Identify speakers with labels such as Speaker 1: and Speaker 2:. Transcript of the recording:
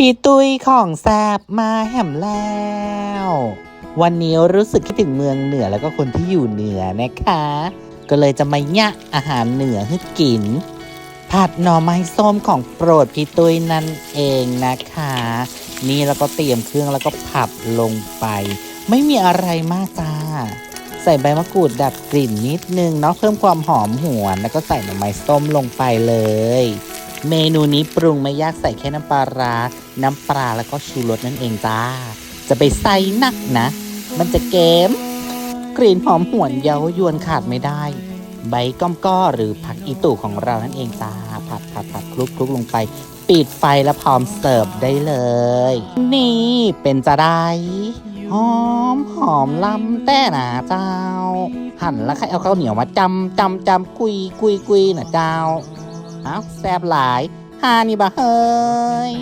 Speaker 1: พี่ตุ้ยของแซบมาแหมแล้ว วันนี้รู้สึกคิดถึงเมืองเหนือแล้วก็คนที่อยู่เหนือนะคะ ก็เลยจะมาแยะอาหารเหนือให้กิน ผัดหน่อไม้ส้มของโปรดพี่ตุ้ยนั่นเองนะคะ นี่แล้วก็เตรียมเครื่องแล้วก็ผัดลงไป ไม่มีอะไรมากจ้า ใส่ใบมะกรูดดับกลิ่นนิดนึงเนาะเพิ่มความหอมหวนแล้วก็ใส่หน่อไม้ส้มลงไปเลย เมนูนี้ปรุงไม่ยากใส่แค่น้ำปลาร้าน้ำปลาแล้วก็ชูรสนั่นเองจ้า จะไปใส่นักนะ มันจะเกม กลิ่นหอมหวนเย้ายวนขาดไม่ได้ ใบก้อมก้อหรือผักอีตู่ของเรานั่นเองจ้า ผัดผัดผัดคลุกคลุกลงไป ปิดไฟแล้วพร้อมเสิร์ฟได้เลย นี่เป็นจะได้หอมหอมลำแต่นาเจ้า หั่นแล้วใครเอาข้าวเหนียวมาจำจำจำกุยกุยกุยนะเจ้า เอ้าแซบหลายฮานี่บะเฮ้ย